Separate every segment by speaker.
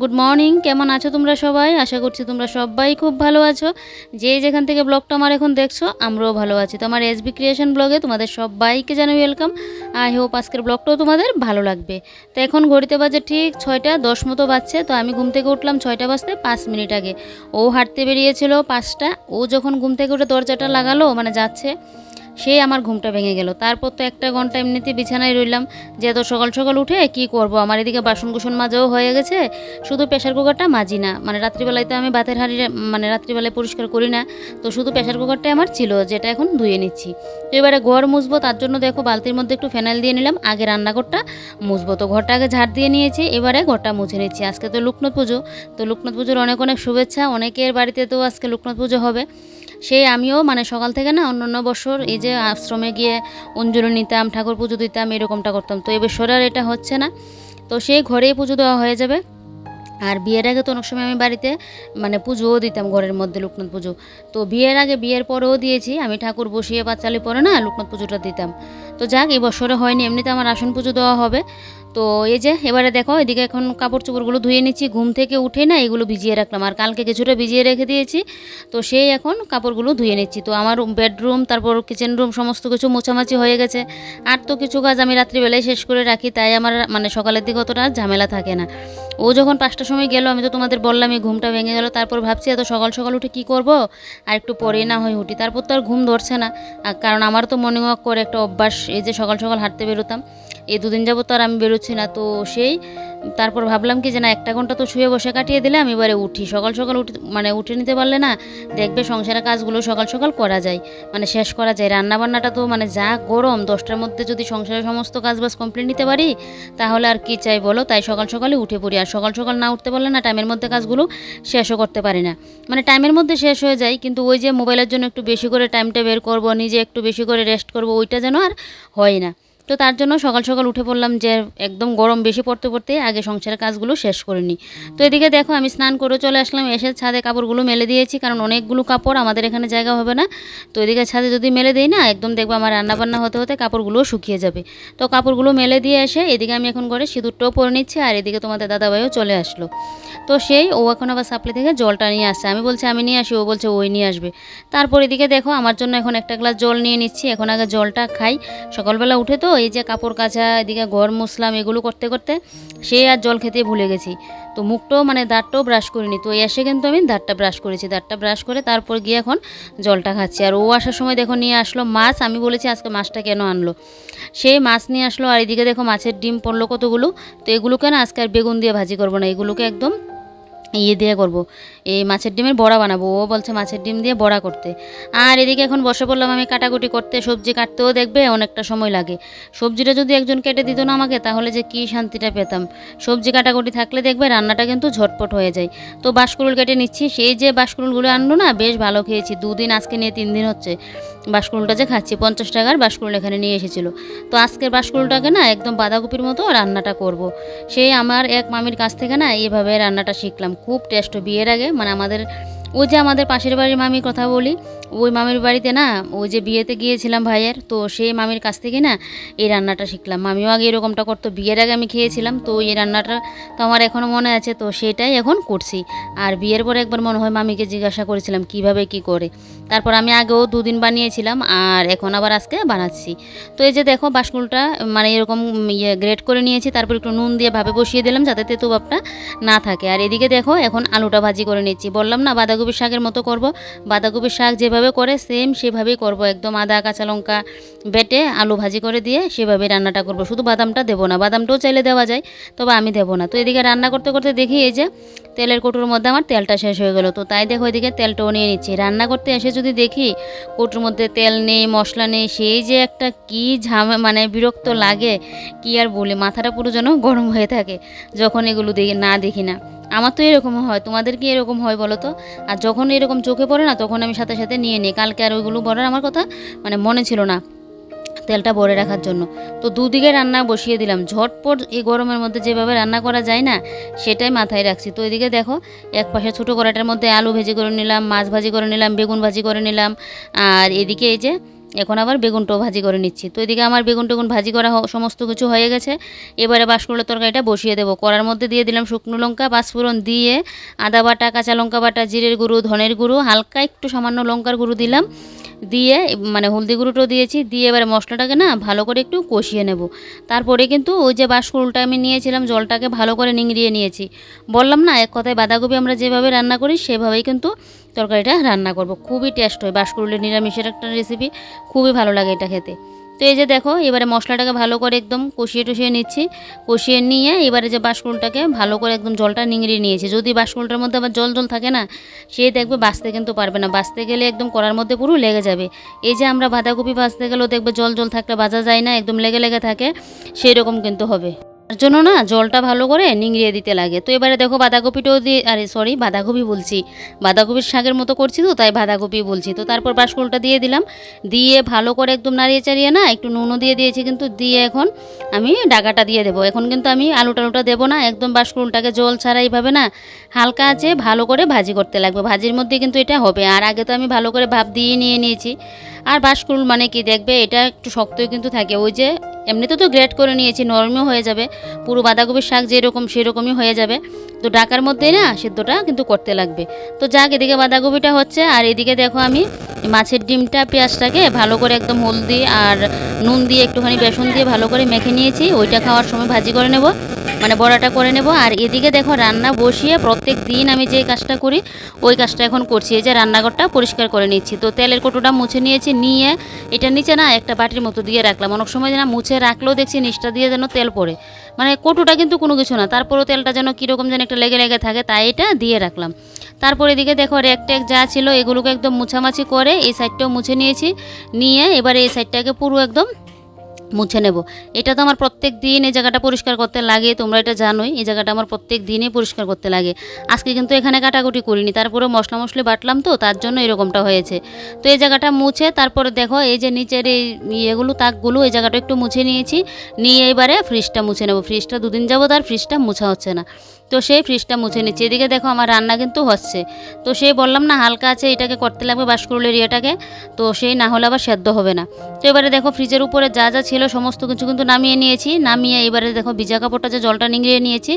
Speaker 1: Good morning. কেমন আছো তোমরা সবাই? আশা করছি তোমরা সবাই খুব ভালো আছো। যে যেখান থেকে ব্লগটা আমার এখন দেখছ, আমরাও ভালো আছি। তো আমার এসবি ক্রিয়েশন ব্লগে তোমাদের সবাইকে জানাই ওয়েলকাম আই হোপ আজকের ব্লগটাও তোমাদের ভালো লাগবে। তো এখন ঘড়িতে বাজে ঠিক ছয়টা, দশ মতো বাজছে। তো আমি ঘুম থেকে উঠলাম ছয়টা বাজতে পাঁচ মিনিট আগে। ও হাঁটতে বেরিয়েছিল পাঁচটা। ও যখন ঘুম থেকে উঠে দরজাটা লাগালো মানে যাচ্ছে সেই আমার ঘুমটা ভেঙে গেল। তারপর তো একটা ঘণ্টা এমনিতে বিছানায় রইলাম যে এত সকাল সকাল উঠে কি করব? আমার এদিকে বাসন কুসন মাজাও হয়ে গেছে। শুধু প্রেশার কুকারটা মাজি না। মানে রাত্রিবেলায় তো আমি বাতের হাঁড়ি মানে রাত্রিবেলায় পরিষ্কার করি না। তো শুধু প্রেশার কুকারটাই আমার ছিল, যেটা এখন ধুয়ে নিচ্ছি। তো এবারে ঘর মুছবো, তার জন্য দেখো বালতির মধ্যে একটু ফেনাইল দিয়ে নিলাম। আগে রান্নাঘরটা মুছবো। তো ঘরটা আগে ঝাড় দিয়ে নিয়েছি, এবারে ঘরটা মুছে নিচ্ছি। আজকে তো লুকনত পুজো। তো লুকনত পুজোর অনেক অনেক শুভেচ্ছা। অনেকের বাড়িতে তো আজকে লুকনত পুজো হবে। সেই আমিও মানে সকাল থেকে না অন্য অন্য বছর এই যে আশ্রমে গিয়ে অঞ্জলি নিতাম, ঠাকুর পুজো দিতাম, এরকমটা করতাম। তো এবছর আর এটা হচ্ছে না। তো সেই ঘরেই পুজো দেওয়া হয়ে যাবে। আর বিয়ের আগে তো অনেক সময় আমি বাড়িতে মানে পুজোও দিতাম, ঘরের মধ্যে লোকনাথ পুজো। তো বিয়ের আগে, বিয়ের পরেও দিয়েছি। আমি ঠাকুর বসিয়ে বাচ্চালি পরে না লোকনাথ পুজোটা দিতাম। তো যাক এই বছরে হয়নি, এমনিতে আমার আসন পুজো দেওয়া হবে। তো এই যে, এবারে দেখো, এদিকে এখন কাপড় চোপড়গুলো ধুয়ে নিচ্ছি, ঘুম থেকে উঠে না এগুলো ভিজিয়ে রাখলাম। আর কালকে কিছুটা ভিজিয়ে রেখে দিয়েছি, তো সেই এখন কাপড়গুলো ধুয়ে নিচ্ছি। তো আমার বেডরুম তারপর কিচেন রুম সমস্ত কিছু মোছামাছি হয়ে গেছে। আর তো কিছু কাজ আমি রাত্রিবেলায় শেষ করে রাখি, তাই আমার মানে সকালের দিকে অতটা ঝামেলা থাকে না। ও যখন পাঁচটার সময় গেল, আমি তো তোমাদের বললাম এই ঘুমটা ভেঙে গেল, তারপর ভাবছি এত সকাল সকাল উঠে কি করব? আর একটু পরে না হয় উঠি, তারপর তো আর ঘুম ধরছে না। কারণ আমার তো মর্নিং ওয়াক করে একটা অভ্যাস, এই যে সকাল সকাল হাঁটতে বেরোতাম। এই দুদিন যাব তো আর আমি বেরোচ্ছি না, তো সেই তারপর ভাবলাম কি যে না, একটা ঘণ্টা তো শুয়ে বসে কাটিয়ে দিলাম এবারে উঠি। সকাল সকাল উঠে মানে উঠে নিতে পারলে না, দেখবে সংসারের কাজগুলো সকাল সকাল করা যায় মানে শেষ করা যায়। রান্না বান্নাটা তো মানে যা গরম, দশটার মধ্যে যদি সংসারের সমস্ত কাজ বাজ কমপ্লিট নিতে পারি, তাহলে আর কি চাই বলো? তাই সকাল সকালে উঠে পড়ি। আর সকাল সকাল না উঠতে পারলে না, টাইমের মধ্যে কাজগুলো শেষও করতে পারি না। মানে টাইমের মধ্যে শেষ হয়ে যায়, কিন্তু ওই যে মোবাইলের জন্য একটু বেশি করে টাইমটা বের করব, নিজে একটু বেশি করে রেস্ট করব, ওইটা যেন আর হয় না। তো তার জন্য সকাল সকাল উঠে পড়লাম যে একদম গরম বেশি পড়তে পড়তে আগে সংসারের কাজগুলো শেষ করে নিই। তো এদিকে দেখো আমি স্নান করে চলে আসলাম, এসে ছাদে কাপড়গুলো মেলে দিয়েছি, কারণ অনেকগুলো কাপড় আমাদের এখানে জায়গা হবে না। তো এদিকে ছাদে যদি মেলে দিই না, একদম দেখব আমার রান্নাবান্না হতে হতে কাপড়গুলো শুকিয়ে যাবে। তো কাপড়গুলো মেলে দিয়ে এসে এদিকে আমি এখন করে সিঁদুরটাও পরে নিচ্ছি আর এদিকে তোমাদের দাদাভাইও চলে আসলো। তো সেই ও এখন আবার সাপ্লাই থেকে জলটা নিয়ে আসছে। আমি বলছি, আমি নিয়ে আসি। ও বলছে, ওই নিয়ে আসবে। তারপর এদিকে দেখো আমার জন্য এখন একটা গ্লাস জল নিয়ে নিচ্ছি। এখন আগে জলটা খাই। সকালবেলা উঠে তো এই যে কাপড় কাচা, এদিকে ঘর মুসলাম এগুলো করতে করতে সে আর জল খেতে ভুলে গেছি। তো মুখটাও মানে দাঁতটাও ব্রাশ করিনি। তো এসে কিন্তু আমি দাঁতটা ব্রাশ করেছি। দাঁতটা ব্রাশ করে তারপর গিয়ে এখন জলটা খাচ্ছি। আর ও আসার সময় দেখো নিয়ে আসলো মাছ। আমি বলেছি আজকে মাছটা কেন আনলো? সেই মাছ নিয়ে আসলো আর এদিকে দেখো মাছের ডিম পড়ল কতগুলো? তো এগুলোকে না আজকে আর বেগুন দিয়ে ভাজি করব না। এগুলোকে একদম ইয়ে দিয়ে করব। এই মাছের ডিমের বড়া বানাবো, ও বলছে মাছের ডিম দিয়ে বড়া করতে। আর এদিকে এখন বসে পড়লাম আমি কাটাকুটি করতে, সবজি কাটতেও দেখবে অনেকটা সময় লাগে। সবজিটা যদি একজন কেটে দিত না আমাকে, তাহলে যে কী শান্তিটা পেতাম। সবজি কাটাকুটি থাকলে দেখবে রান্নাটা কিন্তু ঝটপট হয়ে যায়। তো বাঁশকুড়ুল কেটে নিচ্ছি, সেই যে বাঁশকুড়ুলগুলো আনলো না, বেশ ভালো খেয়েছি। দুদিন আজকে নিয়ে তিন দিন হচ্ছে বাঁশকুড়ুলটা যে খাচ্ছি, পঞ্চাশ টাকার বাঁশকুড়ুল এখানে নিয়ে এসেছিল। তো আজকের বাঁশকুড়ুলটাকে না একদম বাঁধাকপির মতো রান্নাটা করব। সেই আমার এক মামির কাছ থেকে না এইভাবে রান্নাটা শিখলাম। খুব টেস্ট, বিয়ের আগে মানে আমাদের ও যে আমাদের পাশের বাড়ির মামির কথা বলি ওই মামির বাড়িতে না ওই যে বিয়েতে গিয়েছিলাম ভাইয়ের, তো সেই মামির কাছ থেকে না এই রান্নাটা শিখলাম। মামিও আগে এরকমটা করতো, বিয়ের আগে আমি খেয়েছিলাম, তো এই রান্নাটা তো আমার এখনও মনে আছে, তো সেটাই এখন করছি। আর বিয়ের পরে একবার মনে হয় মামিকে জিজ্ঞাসা করেছিলাম, কীভাবে কি করে? তারপর আমি আগেও দুদিন বানিয়েছিলাম, আর এখন আবার আজকে বানাচ্ছি। তো এই যে দেখো বাসকুলটা মানে এরকম ইয়ে গ্রেট করে নিয়েছি, তারপর একটু নুন দিয়ে ভাবে বসিয়ে দিলাম, যাতে তেঁতু ভাবটা না থাকে। আর এদিকে দেখো, এখন আলুটা ভাজি করে নিচ্ছি। বললাম না, বাঁধাকপির শাকের মতো করব। বাঁধাকপির শাক যেভাবে করে সেম সেভাবেই করব। একদম আদা, কাঁচা লঙ্কা বেটে আলু ভাজি করে দিয়ে সেভাবে রান্নাটা করব। শুধু বাদামটা দেবো না, বাদামটাও চাইলে দেওয়া যায়, তবে আমি দেবো না। তো এদিকে রান্না করতে করতে দেখি এই যে তেলের কৌটোর মধ্যে আমার তেলটা শেষ হয়ে গেলো। তো তাই দেখো ওইদিকে তেলটাও নিয়ে নিচ্ছি। রান্না করতে এসে যদি দেখি কৌটোর মধ্যে তেল নেই, মশলা নেই, সেই যে একটা কি ঝামে মানে বিরক্ত লাগে, কি আর বলি, মাথাটা পুরো যেন গরম হয়ে থাকে, যখন এগুলো দেখি, না দেখি না। আমার তো এরকম হয়, তোমাদের কি এরকম হয় বলো তো? আর যখন এরকম চোখে পড়ে না, তখন আমি সাথে সাথে নিয়ে নিই। কালকে আর ওইগুলো বলার আমার কথা মানে মনে ছিল না। তেলটা ভরে রাখার জন্য। তো দুদিকে রান্না বসিয়ে দিলাম। ঝটপট এই গরমের মধ্যে যেভাবে রান্না করা যায় না, সেটাই মাথায় রাখছি। তো এদিকে দেখো, এক পাশে ছোটো কড়াইটার মধ্যে আলু ভেজি করে নিলাম, মাছ ভাজি করে নিলাম, বেগুন ভাজি করে নিলাম। আর এদিকে এই যে, এখন আবার বেগুনটাও ভাজি করে নিচ্ছি। তো এদিকে আমার বেগুন টেগুন ভাজি করা সমস্ত কিছু হয়ে গেছে। এবারে বাঁশকুড়োর তরকারিটা বসিয়ে দেবো। কড়ার মধ্যে দিয়ে দিলাম শুকনো লঙ্কা, পাঁচফোড়ন দিয়ে আদা বাটা, কাঁচা লঙ্কা বাটা, জিরের গুঁড়ো, ধনের গুঁড়ো, হালকা একটু সামান্য লঙ্কার গুঁড়ো দিলাম। দিয়ে মানে হলদি গুঁড়োটো দিয়েছি, দিয়ে এবার মশলাটাকে না ভালো করে একটু কষিয়ে নেব। তারপরে কিন্তু ওই যে বাঁশকুড়ুলটা আমি নিয়েছিলাম, জলটাকে ভালো করে নিংড়িয়ে নিয়েছি। বললাম না, এক কথায় বাঁধাকপি আমরা যেভাবে রান্না করি, সেভাবেই কিন্তু তরকারিটা রান্না করব। খুবই টেস্ট হয় বাঁশকুড়ুলের নিরামিষের একটা রেসিপি খুবই ভালো লাগে এটা খেতে। তো এই যে দেখো, এবারে মশলাটাকে ভালো করে একদম কষিয়ে টষিয়ে নিচ্ছি। কষিয়ে নিয়ে এবারে যে বাসকুলটাকে ভালো করে একদম জলটা নিংড়িয়ে নিয়েছি। যদি বাসকুলটার মধ্যে আবার জল জল থাকে না, সে দেখবে বাঁচতে কিন্তু পারবে না। বাঁচতে গেলে একদম করার মধ্যে পুরো লেগে যাবে। এই যে আমরা বাঁধাকপি বাঁচতে গেলেও দেখবে জল জল থাকলে বাজা যায় না, একদম লেগে লেগে থাকে সেই রকম কিন্তু হবে। তার জন্য না জলটা ভালো করে নিংড়িয়ে দিতে লাগে। তো এবারে দেখো বাঁধাকপিটাও দিয়ে, আরে সরি বাঁধাকপি বলছি। বাঁধাকপির শাকের মতো করছি তো, তাই বাঁধাকপি বলছি। তো তারপর বাঁশকুলটা দিয়ে দিলাম। দিয়ে ভালো করে একদম নাড়িয়ে চাড়িয়ে না একটু নুনও দিয়ে দিয়েছি কিন্তু দিয়ে এখন আমি ডাকাটা দিয়ে দেবো। এখন কিন্তু আমি আলু টালুটা দেবো না, একদম বাঁশকুলটাকে জল ছাড়া এইভাবে না হালকা আছে ভালো করে ভাজি করতে লাগবে। ভাজির মধ্যে কিন্তু এটা হবে। আর আগে তো আমি ভালো করে ভাপ দিয়ে নিয়ে নিয়েছি। আর বাঁশকুল মানে কি দেখবে, এটা একটু শক্তই কিন্তু থাকে। ওই যে এমনিতে তো গ্রেট করে নিয়েছি, নরমও হয়ে যাবে। পুরো বাঁধাকপির শাক যেরকম সেরকমই হয়ে যাবে। তো ডাকার মধ্যে না সেদ্ধটা কিন্তু করতে লাগবে। তো যাক, এদিকে বাঁধাকপিটা হচ্ছে, আর এদিকে দেখো আমি মাছের ডিমটা, পেঁয়াজটাকে ভালো করে একদম হলদি আর নুন দিয়ে একটুখানি বেসন দিয়ে ভালো করে মেখে নিয়েছি। ওইটা খাওয়ার সময় ভাজি করে নেব। মানে বড়াটা করে নেব। আর এদিকে দেখো রান্না বসিয়ে প্রত্যেক দিন আমি যে কাজটা করি, ওই কাজটা এখন করছি। এই যে রান্নাঘরটা পরিষ্কার করে নিচ্ছি। তো তেলের কোটোটা মুছে নিয়েছি, নিয়ে এটা নিচে না একটা বাটির মতো দিয়ে রাখলাম। অনেক সময় যেন মুছে রাখলেও দেখছি নিচটা দিয়ে যেন তেল পড়ে। মানে কটুটা কিন্তু কোনো কিছু না, তারপরও তেলটা যেন কীরকম যেন একটা লেগে লেগে থাকে, তাই এটা দিয়ে রাখলাম। তারপর এদিকে দেখো র্যাক ট্যাক যা ছিল, এগুলোকে একদম মুছামাছি করে এই সাইডটাও মুছে নিয়েছি। নিয়ে এবারে এই সাইডটাকে পুরো একদম মুছে নেব। এটা তো আমার প্রত্যেক দিন এই জায়গাটা পরিষ্কার করতে লাগে, তোমরা এটা জানোই, এই জায়গাটা আমার প্রত্যেক দিনই পরিষ্কার করতে লাগে। আজকে কিন্তু এখানে কাটাকুটি করিনি তারপরে মশলা মশলি বাটলাম তো, তার জন্য এরকমটা হয়েছে। তো এই জায়গাটা মুছে, তারপরে দেখো, এই যে নিচের এই ইয়েগুলো, তাকগুলো, এই জায়গাটা একটু মুছে নিয়েছি। নিয়ে এবারে ফ্রিজটা মুছে নেব। ফ্রিজটা দুদিন যাব তার ফ্রিজটা মুছা হচ্ছে না। তো সেই ফ্রিজটা মুছে নিচ্ছি। এদিকে দেখো আমার রান্না কিন্তু হচ্ছে। তো সেই বললাম না, হালকা আছে, এটাকে করতে লাগবে বাসকুরুলের ইয়েটাকে তো সেই না হলে আবার সেদ্ধ হবে না। তো এবারে দেখো ফ্রিজের উপরে যা যা সমস্ত কিছু কিন্তু নামিয়ে নিয়েছি। নামিয়ে এবারে দেখো ভিজা কাপড়টা যে জলটা নিংড়িয়ে নিয়েছি,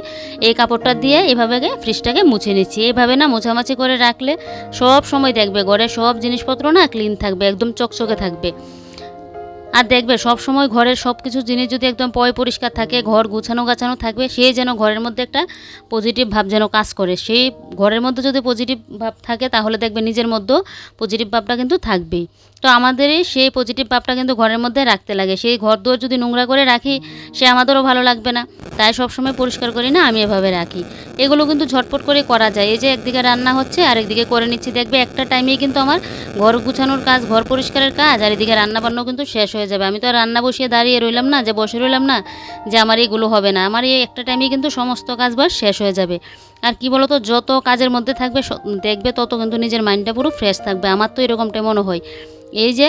Speaker 1: এই কাপড়টা দিয়ে এভাবে ফ্রিজটাকে মুছে নিচ্ছি। এভাবে না মোছামাছি করে রাখলে সব সময় দেখবে ঘরে সব জিনিসপত্র না ক্লিন থাকবে, একদম চকচকে থাকবে। আর দেখবে সব সময় ঘরের সব কিছু জিনিস যদি একদম পয় পরিষ্কার থাকে, ঘর গুছানো গাছানো থাকবে, সে যেন ঘরের মধ্যে একটা পজিটিভ ভাব যেন কাজ করে। সেই ঘরের মধ্যে যদি পজিটিভ ভাব থাকে, তাহলে দেখবে নিজের মধ্যেও পজিটিভ ভাবটা কিন্তু থাকবেই। তো আমাদের সেই পজিটিভ ভাবটা কিন্তু ঘরের মধ্যে রাখতে লাগে। সেই ঘর দুয়ার যদি নোংরা করে রাখি, সে আমাদেরও ভালো লাগবে না। তাই সবসময় পরিষ্কার করি না, আমি এভাবে রাখি। এগুলো কিন্তু ঝটপট করে করা যায়। এই যে একদিকে রান্না হচ্ছে আর একদিকে করে নিচ্ছি। দেখবে একটা টাইমেই কিন্তু আমার ঘর গুছানোর কাজ, ঘর পরিষ্কারের কাজ আর এদিকে রান্না বান্নাও কিন্তু শেষ হয়ে যাবে। আমি তো আর রান্না বসিয়ে দাঁড়িয়ে রইলাম না, যে বসে রইলাম না, যে আমার এইগুলো হবে না। আমার এই একটা টাইমেই কিন্তু সমস্ত কাজ বাস শেষ হয়ে যাবে। আর কি বলতো, যত কাজের মধ্যে থাকবে দেখবে তত কিন্তু নিজের মাইন্ডটা পুরো ফ্রেশ থাকবে। আমার তো এরকমটাই মনে হয়। এই যে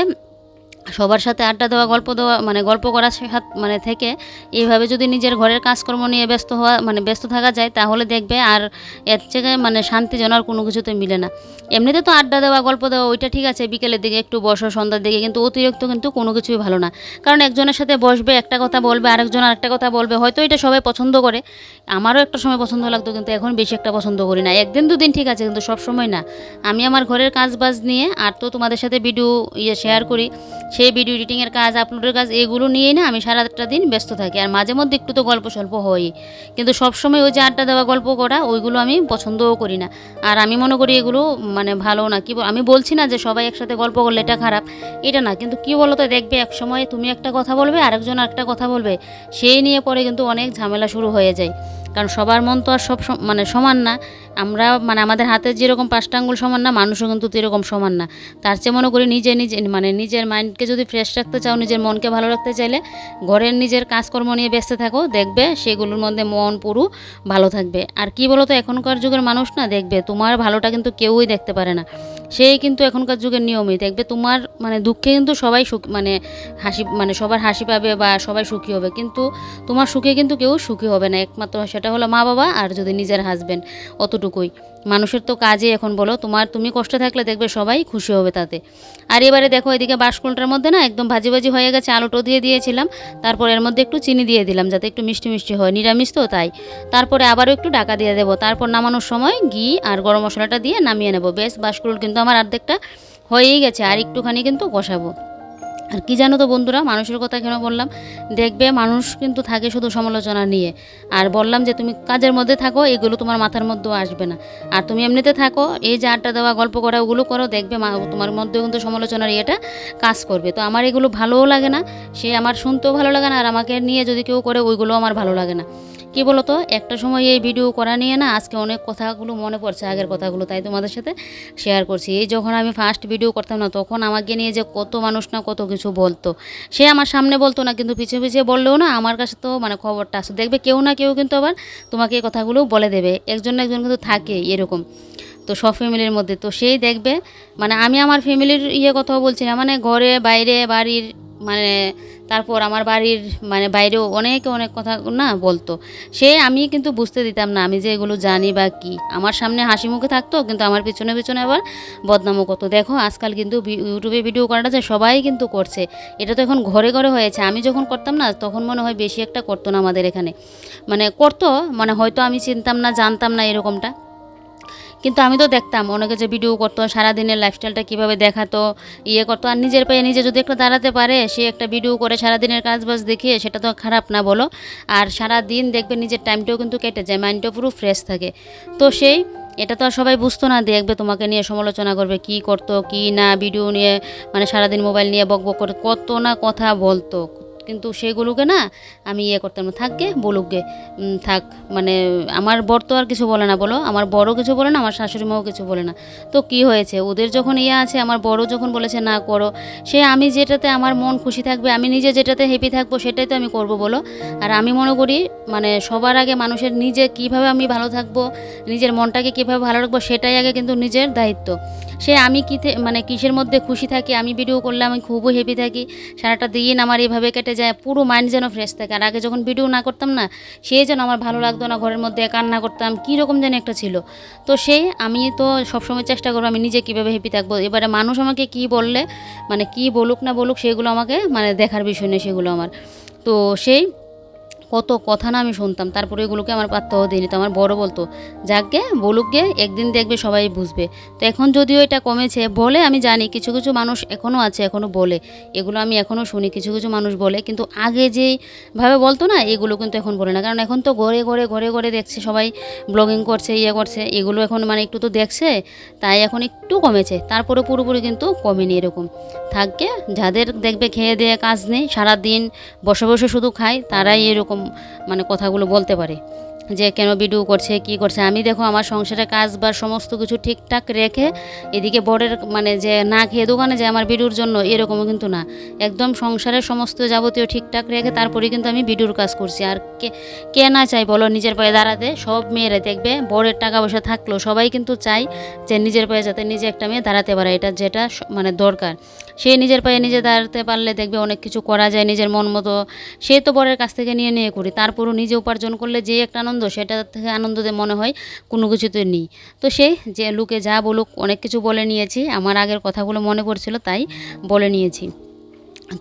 Speaker 1: সবার সাথে আড্ডা দেওয়া, গল্প দেওয়া মানে গল্প করার সাথ- মানে থেকে এইভাবে যদি নিজের ঘরের কাজকর্ম নিয়ে ব্যস্ত হওয়া মানে ব্যস্ত থাকা যায়, তাহলে দেখবে আর এর থেকে মানে শান্তি যেন আর কোনো কিছুতে মিলে না। এমনিতে তো আড্ডা দেওয়া, গল্প দেওয়া, ওইটা ঠিক আছে, বিকেলের দিকে একটু বসো, সন্ধ্যার দিকে, কিন্তু অতিরিক্ত কিন্তু কোনো কিছুই ভালো না। কারণ একজনের সাথে বসবে, একটা কথা বলবে, আরেকজন আরেকটা কথা বলবে, হয়তো এটা সবাই পছন্দ করে। আমারও একটা সময় পছন্দ লাগতো, কিন্তু এখন বেশি একটা পছন্দ করি না। একদিন দুদিন ঠিক আছে, কিন্তু সব সময় না। আমি আমার ঘরের কাজ বাজ নিয়ে, আর তো তোমাদের সাথে ভিডিও ইয়ে শেয়ার করি সেই ভিডিও এডিটিংয়ের কাজ আপলোডের কাজ, এগুলো নিয়েই না আমি সারাটা দিন ব্যস্ত থাকি। আর মাঝে মধ্যে একটু তো গল্প স্বল্প হয়ই। কিন্তু সবসময় ওই যে আড্ডা দেওয়া, গল্প করা, ওইগুলো আমি পছন্দও করি না। আর আমি মনে করি এগুলো মানে ভালো না। কি আমি বলছি না যে সবাই একসাথে গল্প করলে এটা খারাপ, এটা না। কিন্তু কি বলো তো দেখবে এক সময় তুমি একটা কথা বলবে, আরেকজন আরেকটা কথা বলবে, সেই নিয়ে পরে কিন্তু অনেক ঝামেলা শুরু হয়ে যায়। কারণ সবার মন তো আর সব মানে সমান না। আমরা মানে আমাদের হাতের যেরকম পাঁচটা আঙ্গুল সমান না, মানুষও কিন্তু এরকম সমান না। তার চেয়ে মনে করি নিজে নিজে মানে নিজের মাইন্ডকে যদি ফ্রেশ রাখতে চাও, নিজের মনকে ভালো রাখতে চাইলে ঘরের নিজের কাজকর্ম নিয়ে ব্যস্ত থাকো, দেখবে সেগুলোর মধ্যে মন পুরো ভালো থাকবে। আর কি বলো তো এখনকার যুগের মানুষ না, দেখবে তোমার ভালোটা কিন্তু কেউই দেখতে পারে না। সেই কিন্তু এখনকার যুগের নিয়মই, দেখবে তোমার মানে দুঃখে কিন্তু সবাই সুখ মানে হাসি মানে সবার হাসি পাবে বা সবাই সুখী হবে। কিন্তু তোমার সুখে কিন্তু কেউ সুখী হবে না, একমাত্র সেটা হলো মা বাবা আর যদি নিজের হাজব্যান্ড অতটুকুই। মানুষের তো কাজে এখন বলো, তোমার তুমি কষ্টে থাকলে দেখবে সবাই খুশি হবে তাতে। আর এবারে দেখো এদিকে বাসকুলটার মধ্যে না একদম ভাজি ভাজি হয়ে গেছে, আলুটো দিয়ে দিয়েছিলাম। তারপর এর মধ্যে একটু চিনি দিয়ে দিলাম যাতে একটু মিষ্টি মিষ্টি হয়, নিরামিষ তো তাই। তারপরে আবারও একটু ডাকা দিয়ে দেবো। তারপর নামানোর সময় ঘি আর গরম মশলাটা দিয়ে নামিয়ে নেব। বেশ বাসকুল কিন্তু আমার অর্ধেকটা হয়েই গেছে, আর একটুখানি কিন্তু কষাবো। আর কি জানো তো বন্ধুরা, মানুষের কথা কেন বললাম? দেখবে মানুষ কিন্তু থাকে শুধু সমালোচনা নিয়ে। আর বললাম যে তুমি কাজের মধ্যে থাকো, এগুলো তোমার মাথার মধ্যেও আসবে না। আর তুমি এমনিতে থাকো, এই যে আড্ডা দেওয়া, গল্প করা, ওগুলো করো, দেখবে তোমার মধ্যেও কিন্তু সমালোচনার ইয়েটা কাজ করবে। তো আমার এগুলো ভালোও লাগে না, সে আমার শুনতেও ভালো লাগে না, আর আমাকে নিয়ে যদি কেউ করে ওইগুলো আমার ভালো লাগে না। কি বলতো? একটা সময় এই ভিডিও করা নিয়ে না আজকে অনেক কথাগুলো মনে পড়ছে আগের কথাগুলো তাই তোমাদের সাথে শেয়ার করছি। এই যখন আমি ফার্স্ট ভিডিও করতাম না তখন আমাকে নিয়ে যে কত মানুষ না কত কিছু বলতো। সে আমার সামনে বলতো না কিন্তু পিছিয়ে পিছিয়ে বললেও না আমার কাছে তো মানে খবরটা আসতো। দেখবে কেউ না কেউ কিন্তু আবার তোমাকে এই কথাগুলো বলে দেবে। একজন না একজন কিন্তু থাকে এরকম। তো সব ফ্যামিলির মধ্যে। তো সেই দেখবে মানে আমি আমার ফ্যামিলির ইয়ে কথাও বলছি না মানে ঘরে বাইরে বাড়ির মানে তারপর আমার বাড়ির মানে বাইরেও অনেকে অনেক কথা না বলতো। সে আমি কিন্তু বুঝতে দিতাম না আমি যে এগুলো জানি বা কি। আমার সামনে হাসি মুখে থাকতো, কিন্তু আমার পিছনে পিছনে আবার বদনামও করতো। দেখো, আজকাল কিন্তু ইউটিউবে ভিডিও করাটা যে সবাই কিন্তু করছে, এটা তো এখন ঘরে ঘরে হয়েছে। আমি যখন করতাম না, তখন মনে হয় বেশি একটা করতো না আমাদের এখানে। মানে করতো মানে হয়তো আমি চিনতাম না, জানতাম না এরকমটা। কিন্তু আমি তো দেখতাম অনেকে যে ভিডিও করতো, সারাদিনের লাইফস্টাইলটা কীভাবে দেখাতো ইয়ে করতো। আর নিজের পায়ে নিজে যদি একটা দাঁড়াতে পারে, সে একটা ভিডিও করে সারাদিনের কাজ বাজ দেখিয়ে সেটা তো খারাপ না বলো। আর সারা দিন দেখবে নিজের টাইমটাও কিন্তু কেটে যায় মাইন্ডটাও পুরো ফ্রেশ থাকে। তো সেই, এটা তো আর সবাই বুঝতো না, দেখবে তোমাকে নিয়ে সমালোচনা করবে, কি করতো, কি না ভিডিও নিয়ে মানে সারাদিন মোবাইল নিয়ে বক বক করে কত না কথা বলতো। কিন্তু সেগুলোকে না আমি ইয়ে করতাম না। থাকবে বলুকগে থাক মানে আমার বর তো আর কিছু বলে না, বলো। আমার বড় কিছু বলে না, আমার শাশুড়ি মাও কিছু বলে না। তো কি হয়েছে? ওদের যখন ইয়ে আছে, আমার বড় যখন বলেছে, না, করো। সে আমি যেটাতে আমার মন খুশি থাকবে, আমি নিজে যেটাতে হ্যাপি থাকব, সেটাই তো আমি করব, বলো। আর আমি মনে করি মানে সবার আগে মানুষের নিজে কীভাবে আমি ভালো থাকব, নিজের মনটাকে কীভাবে ভালো রাখব, সেটাই আগে কিন্তু নিজের দায়িত্ব। সে আমি কী মানে কিসের মধ্যে খুশি থাকি, আমি ভিডিও করলে আমি খুবই হ্যাপি থাকি। সারাটা দিন আমার এভাবে কেটে যায় পুরো মাইন্ড যেন ফ্রেশ থাকে। আর আগে যখন ভিডিও না করতাম না সে যেন আমার ভালো লাগতো না ঘরের মধ্যে কান্না করতাম কীরকম যেন একটা ছিল। তো সেই আমি তো সবসময় চেষ্টা করব আমি নিজে কীভাবে হ্যাপি থাকব। এবারে মানুষ আমাকে কী বললে মানে কি বলুক না বলুক সেগুলো আমাকে মানে দেখার বিষয় নেই সেগুলো আমার। তো সেই কত কথা না আমি শুনতাম। তারপরে এগুলোকে আমার পাত্তাও দিইনি। তো আমার বড় বলতো, যাকগে, বলুক গে, একদিন দেখবে, সবাই বুঝবে। তো এখন যদিও এটা কমেছে, বলে আমি জানি, কিছু কিছু মানুষ এখনও আছে এখনও বলে। এগুলো আমি এখনও শুনি, কিছু কিছু মানুষ বলে, কিন্তু আগে যেইভাবে বলতো না, এগুলো কিন্তু এখন বলে না। কারণ এখন তো ঘরে ঘরে ঘরে ঘরে দেখছে সবাই ব্লগিং করছে ইয়ে করছে, এগুলো এখন মানে একটু তো দেখছে, তাই এখন একটু কমেছে। তারপরে পুরোপুরি কিন্তু কমেনি এরকম। থাকবে যাদের দেখবে খেয়ে দিয়ে কাজ নেই, সারাদিন বসে বসে শুধু খায়, তারাই এরকম মানে কথাগুলো বলতে পারে। যে কেন ভিডিও করছে, কি করছে? আমি দেখো আমার সংসারে কাজ বা সমস্ত কিছু ঠিকঠাক রেখে এদিকে বরের মানে যে না খেয়ে দোকানে যে আমার ভিডিওর জন্য, এরকমও কিন্তু না। একদম সংসারের সমস্ত যাবতীয় ঠিকঠাক রেখে তারপরে কিন্তু আমি ভিডিওর কাজ করছি। আর কে কে না চাই বলো নিজের পায়ে দাঁড়াতে? সব মেয়েরা দেখবে বরের টাকা পয়সা থাকলেও সবাই কিন্তু চাই যে নিজের পায়ে যাতে নিজে একটা মেয়ে দাঁড়াতে পারে, এটা যেটা মানে দরকার। সে নিজের পায়ে নিজে দাঁড়াতে পারলে দেখবে অনেক কিছু করা যায় নিজের মন মতো। সে তো বরের কাছ থেকে নিয়ে নিয়ে করি, তারপরও নিজে উপার্জন করলে যে একটা আনন্দ সেটা থেকে আনন্দ দিয়ে মনে হয় কোনো কিছুতে নেই। তো সে যে লোকে যা বলুক, অনেক কিছু বলে নিয়েছি, আমার আগের কথাগুলো মনে পড়ছিল, তাই বলে নিয়েছি।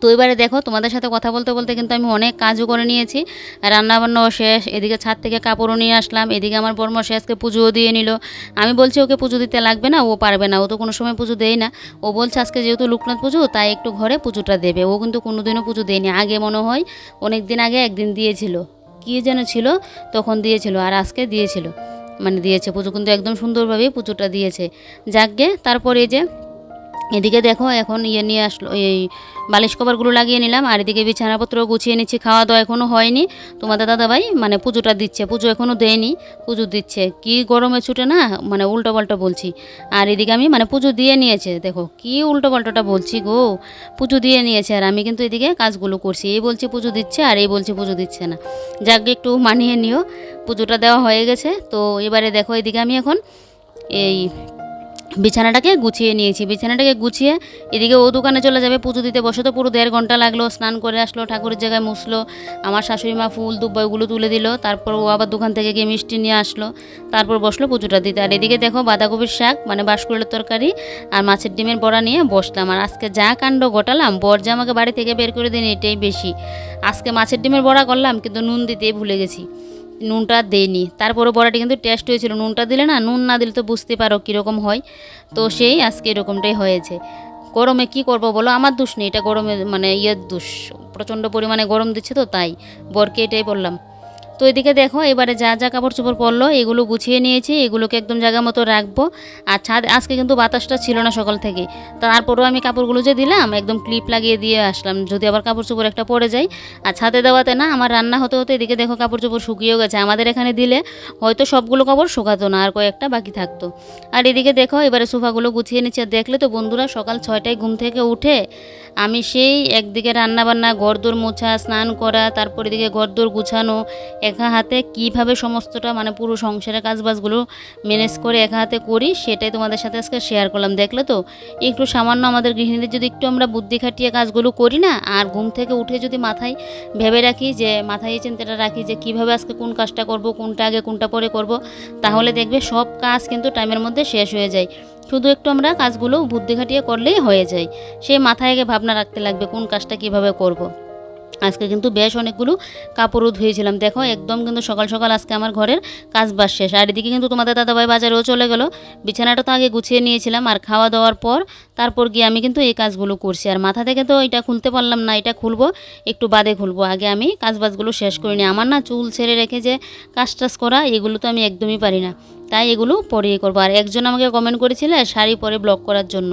Speaker 1: তো এবারে দেখো, তোমাদের সাথে কথা বলতে বলতে কিন্তু আমি অনেক কাজও করে নিয়েছি। রান্নাবান্নাও শেষ, এদিকে ছাদ থেকে কাপড়ও নিয়ে আসলাম, এদিকে আমার বর্মা আজকে পুজোও দিয়ে নিল। আমি বলছি, ওকে পুজো দিতে লাগবে না? ও পারবে না, ও তো কোনো সময় পুজো দেয় না। ও বলছে, আজকে যেহেতু লোকনাথ পুজো, তাই একটু ঘরে পুজোটা দেবে। ও কিন্তু কোনোদিনও পুজো দেয়নি। আগে মনে হয় অনেক দিন আগে একদিন দিয়েছিল। কী যেন ছিল, তখন দিয়েছিল আর আজকে দিয়েছিল। মানে দিয়েছে পুজো, কিন্তু একদম সুন্দরভাবেই পুজোটা দিয়েছে। যাকগে তারপরে যে এদিকে দেখো এখন ইয়ে নিয়ে আসলো, এই বালিশ কভারগুলো লাগিয়ে নিলাম, আর এদিকে বিছানাপত্র গুছিয়ে নিচ্ছি খাওয়া দাওয়া এখনও হয়নি। তোমাদের দাদাভাই মানে পুজোটা দিচ্ছে, পুজো এখনও দেয়নি, পুজো দিচ্ছে। কি গরমে ছুটে না মানে উল্টো পাল্টা বলছি। আর এদিকে আমি মানে পুজো দিয়ে নিয়েছে, দেখো কি উল্টো পাল্টাটা বলছি গো, পুজো দিয়ে নিয়েছে। আর আমি কিন্তু এদিকে কাজগুলো করছি, এই বলছি পুজো দিচ্ছে, আর এই বলছি পুজো দিচ্ছে না। যাক একটু মানিয়ে নিও, পুজোটা দেওয়া হয়ে গেছে। তো এবারে দেখো এদিকে আমি এখন এই বিছানাটাকে গুছিয়ে নিয়েছি। বিছানাটাকে গুছিয়ে এদিকে ও দোকানে চলে যাবে। পুজো দিতে বসে তো পুরো দেড় ঘণ্টা লাগল। স্নান করে আসলো, ঠাকুরের জায়গায় মুছলো। আমার শাশুড়ি মা ফুল, দুব্বা ওগুলো তুলে দিল। তারপর ও আবার দোকান থেকে গিয়ে মিষ্টি নিয়ে আসলো। তারপর বসল পুজোটা দিতে। আর এদিকে দেখো বাঁধাকপির শাক মানে বাঁশকুড়ের তরকারি আর মাছের ডিমের বড়া নিয়ে বসলাম। আর আজকে যা কাণ্ড ঘটালাম, বর যে আমাকে বাড়ি থেকে বের করে দিন এটাই বেশি। আজকে মাছের ডিমের বড়া করলাম, কিন্তু নুন দিতেই ভুলে গেছি। নুনটা দেয়নি। তারপরে বড়াটি কিন্তু টেস্ট হয়েছিল। নুনটা দিলে না, নুন না দিলে তো বুঝতে পারো কীরকম হয়। তো সেই আজকে এরকমটাই হয়েছে। গরমে কি করব বলো? আমার দোষ নেই, এটা গরমে মানে ইয়ের দোষ। প্রচণ্ড পরিমাণে গরম দিচ্ছে তো, তাই। বরকে এটাই বললাম। তো এদিকে দেখো, এবারে যা যা কাপড় চোপড় পরলো, এগুলো গুছিয়ে নিয়েছি, এগুলোকে একদম জায়গা মতো রাখব। আর ছাদ, আজকে কিন্তু বাতাসটা ছিল না সকাল থেকে। তারপরেও আমি কাপড়গুলো যে দিলাম, একদম ক্লিপ লাগিয়ে দিয়ে আসলাম, যদি আবার কাপড় চোপড় একটা পরে যায় আর ছাদে দেওয়াতে না, আমার রান্না হতে হতে এদিকে দেখো কাপড় চোপড় শুকিয়েও গেছে। আমাদের এখানে দিলে হয়তো সবগুলো কাপড় শুকাতো না, আর কয়েকটা বাকি থাকতো। আর এদিকে দেখো, এবারে সোফাগুলো গুছিয়ে নিচ্ছে। দেখলে তো বন্ধুরা, সকাল ছয়টায় ঘুম থেকে উঠে আমি সেই একদিকে রান্না বান্না ঘরদোর মোছা, স্নান করা, তারপর এদিকে ঘরদোর গুছানো একা হাতে কীভাবে সমস্তটা মানে পুরো সংসারের কাজবাজগুলো ম্যানেজ করে একা হাতে করি, সেটাই তোমাদের সাথে আজকে শেয়ার করলাম। দেখলে তো? একটু সামান্য আমাদের গৃহিণীদের যদি একটু আমরা বুদ্ধি খাটিয়ে কাজগুলো করি না, আর ঘুম থেকে উঠে যদি মাথায় ভেবে রাখি যে, মাথায় এই চিন্তাটা রাখি যে, কীভাবে আজকে কোন কাজটা করব, কোনটা আগে, কোনটা পরে করব, তাহলে দেখবে সব কাজ কিন্তু টাইমের মধ্যে শেষ হয়ে যায়। শুধু একটু আমরা কাজগুলো বুদ্ধি খাটিয়ে করলেই হয়ে যায়। সেই মাথায় আগে ভাবনা রাখতে লাগবে কোন কাজটা কীভাবে করব। আজকে কিন্তু বেশ অনেকগুলো কাপড়ও ধুয়েছিলাম দেখো, একদম কিন্তু সকাল সকাল আজকে আমার ঘরের কাজ বাস শেষ। আর এদিকে কিন্তু তোমাদের দাদাভাই বাজারেও চলে গেল। বিছানাটা তো আগে গুছিয়ে নিয়েছিলাম আর খাওয়া দাওয়ার পর তারপর গিয়ে আমি কিন্তু এই কাজগুলো করছি। আর মাথা থেকে তো এটা খুলতে পারলাম না, এটা খুলবো, একটু বাদে খুলবো। আগে আমি কাজ বাজগুলো শেষ করিনি। আমার না চুল ছেড়ে রেখে যে কাজ টাজ করা, এগুলো তো আমি একদমই পারি না। তাই এগুলো পরেই করব। আর একজন আমাকে কমেন্ট করেছিল শাড়ি পরে ব্লগ করার জন্য।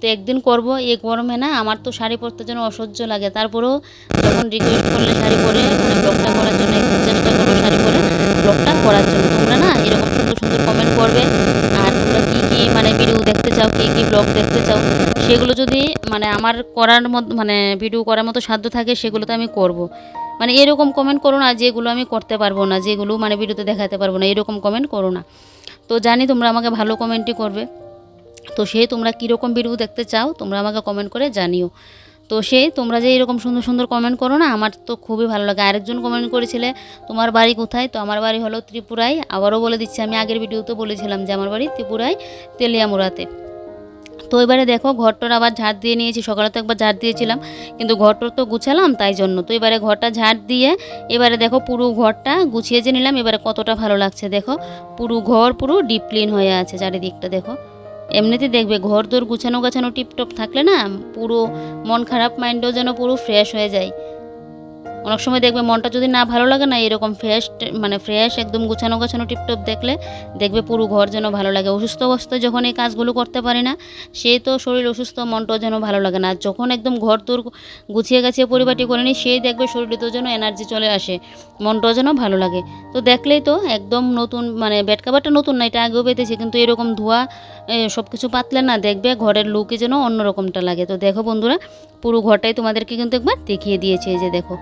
Speaker 1: তো একদিন করব এই গরমে না আমার তো শাড়ি পরতে যেন অসহ্য লাগে। তারপরেও যখন রিকোয়েস্ট করলে শাড়ি পরে মানে ব্লগটা করার জন্য একটু চেষ্টা করব শাড়ি পরে ব্লগটা করার জন্য। তোমরা না এরকম সুন্দর সুন্দর কমেন্ট করবে। আর তোমরা কী কী মানে ভিডিও দেখতে চাও, কী কী ব্লগ দেখতে চাও, সেগুলো যদি মানে আমার করার মতো মানে ভিডিও করার মতো সাধ্য থাকে, সেগুলো তো আমি করব। মানে এরকম কমেন্ট করো না, যেগুলো আমি করতে পারব না, যেগুলো মানে ভিডিওতে দেখাতে পারব না, এরকম কমেন্ট করো না। তো জানি তোমরা আমাকে ভালো কমেন্টই করবে। তো সে তোমরা কীরকম ভিডিও দেখতে চাও, তোমরা আমাকে কমেন্ট করে জানিও। তো সে, তোমরা যে এরকম সুন্দর সুন্দর কমেন্ট করো না, আমার তো খুবই ভালো লাগে। আরেকজন কমেন্ট করেছিলে, তোমার বাড়ি কোথায়? তো আমার বাড়ি হলো ত্রিপুরায়। আবারও বলে দিচ্ছি, আমি আগের ভিডিওতে বলেছিলাম যে আমার বাড়ি ত্রিপুরায়, তেলিয়ামুড়াতে। তো এবারে দেখো, ঘরটার আবার ঝাড় দিয়ে নিয়েছি, সকালে তো একবার ঝাড় দিয়েছিলাম, কিন্তু ঘরটার তো গুছালাম তাই জন্য। তো এবারে ঘরটা ঝাড় দিয়ে, এবারে দেখো পুরো ঘরটা গুছিয়ে যে নিলাম, এবারে কতটা ভালো লাগছে দেখো। পুরো ঘর পুরো ডিপ ক্লিন হয়ে আছে চারিদিকটা, দেখো। এমনিতে দেখবে ঘর দোর গুছানো গাছানো টিপটপ থাকলে না পুরো মন খারাপ মাইন্ডও যেন পুরো ফ্রেশ হয়ে যায়। অনেক সময় দেখবে মনটা যদি না ভালো লাগে না, এরকম ফ্রেশ মানে ফ্রেশ একদম গুছানো গাছানো টিপটপ দেখলে দেখবে পুরো ঘর যেন ভালো লাগে। অসুস্থ অবস্থায় যখন এই কাজগুলো করতে পারি না, সে তো শরীর অসুস্থ, মনটাও যেন ভালো লাগে না। আর যখন একদম ঘর তোর গুছিয়ে গাছিয়ে পরিপাটি করে নিই, সেই দেখবে শরীরে তো যেন এনার্জি চলে আসে, মনটাও যেন ভালো লাগে। তো দেখলেই তো একদম নতুন মানে বেড কাভারটা নতুন না, এটা আগেও পেতেছি, কিন্তু এরকম ধোয়া সব কিছু পাতলে না দেখবে ঘরের লুকে যেন অন্যরকমটা লাগে। তো দেখো বন্ধুরা, পুরো ঘরটাই তোমাদেরকে কিন্তু একবার দেখিয়ে দিয়েছে যে দেখো।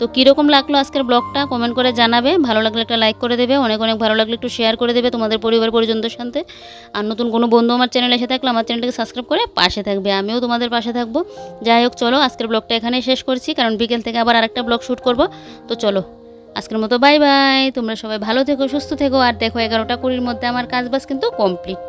Speaker 1: তো কীরকম লাগল আজকের ব্লগটা? কমেন্ট করে জানাবে। ভালো লাগলে একটা লাইক করে দেবে। অনেক অনেক ভালো লাগলে একটু শেয়ার করে দেবে তোমাদের পরিবার পরিজনদের সাথে। আর নতুন কোনো বন্ধু আমার চ্যানেলে এসে থাকলে আমার চ্যানেলটাকে সাবস্ক্রাইব করে পাশে থাকবে। আমিও তোমাদের পাশে থাকব। যাই হোক, চলো আজকের ব্লগটা এখানেই শেষ করছি। কারণ বিকেল থেকে আবার আরেকটা ব্লগ শ্যুট করব। তো চলো, আজকের মতো বাই বাই তোমরা সবাই ভালো থেকো, সুস্থ থেকো। আর দেখো এগারোটা কুড়ির মধ্যে আমার কাজ বাজ কিন্তু কমপ্লিট